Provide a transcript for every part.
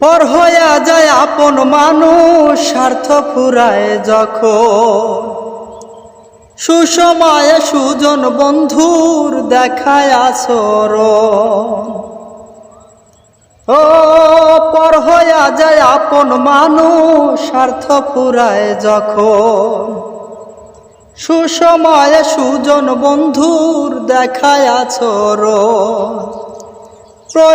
পর হইয়া যায় আপন মানুষ, স্বার্থ ফুরায় যখন। সুসময়ে সুজন বন্ধুর দেখায় আসর ও, পর হইয়া যায় আপন মানুষ, স্বার্থ ফুরায় যখন। সুসময়ে সুজন বন্ধুর দেখায় আছর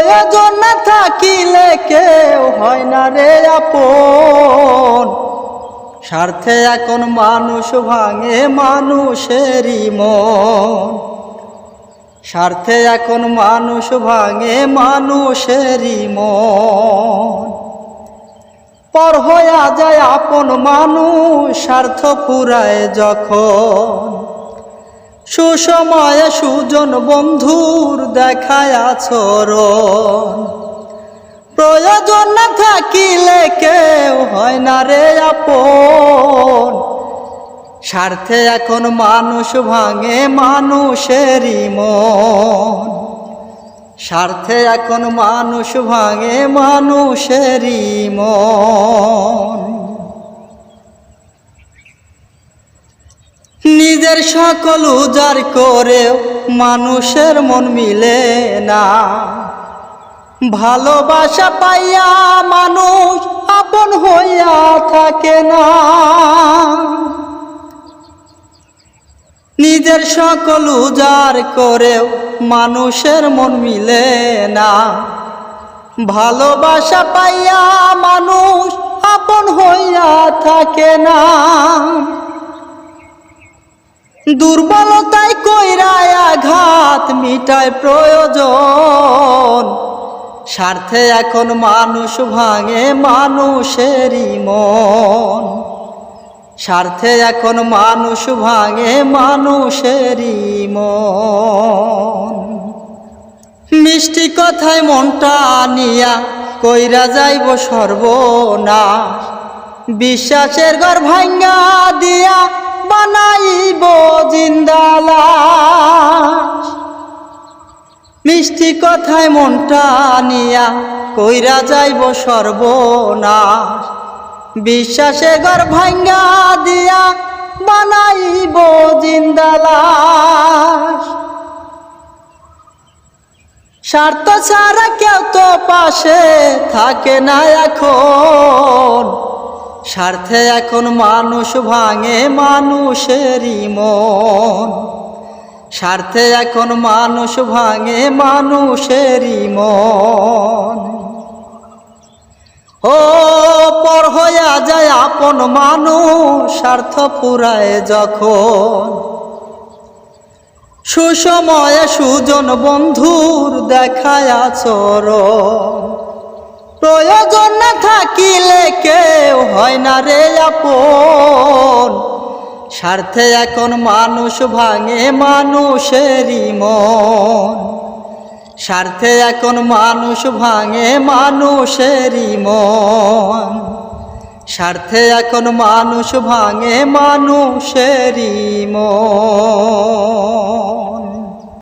প্রয়োজন না থাকিলে কেউ হয় না রে আপন। স্বার্থে এখন মানুষ ভাঙে মানুষেরই মন। স্বার্থে এখন মানুষ ভাঙে মানুষেরই মন। পর হইয়া যায় আপন মানুষ, স্বার্থ ফুরায় যখন। সুসময়ে সুজন বন্ধুর দেখায় আচরণ প্রয়োজন না থাকিলে কেউ হয় না রে আপন। স্বার্থে এখন মানুষ ভাঙে মানুষেরই মন। স্বার্থে এখন মানুষ ভাঙে মানুষেরই মন। নিজের সকল উজার করেও মানুষের মন মিলে না। ভালোবাসা পাইয়া মানুষ আপন হইয়া থাকে না। নিজের সকল উজার করেও মানুষের মন মিলে না। ভালোবাসা পাইয়া মানুষ আপন হইয়া থাকে না। দুর্বলতায় কইরায় আঘাত মিটায় প্রয়োজন। স্বার্থে এখন মানুষ ভাঙে মানুষেরই মন। স্বার্থে এখন মানুষ ভাঙে মানুষেরই মন। মিষ্টি কথায় মনটা নিয়া কইরা যাইব সর্বনাশ। বিশ্বাসের ঘর ভাঙ্গা দিয়া বানাইব জিন্দালাশ। মিষ্টি কথায় মনটা নিয়া কইরা যাইব সর্বনাশ। বিশ্বাসে ঘর ভাঙ্গা দিয়া বানাইব জিন্দালাশ। স্বার্থ ছাড়া কেউ তো পাশে থাকে না এখন। স্বার্থে এখন মানুষ ভাঙে মানুষেরই মন। স্বার্থে এখন মানুষ ভাঙে মানুষেরই মন। ও পর হইয়া যায় আপন মানুষ, স্বার্থ ফুরায় যখন। সুসময়ে সুজন বন্ধুর দেখায় আচর প্রয়োজন না থাকিলে কেউ হয় না রে আপন। স্বার্থে এখন মানুষ ভাঙে মানুষেরই মন। স্বার্থে এখন মানুষ ভাঙে মানুষেরই মন। স্বার্থে এখন মানুষ ভাঙে মানুষেরই মন।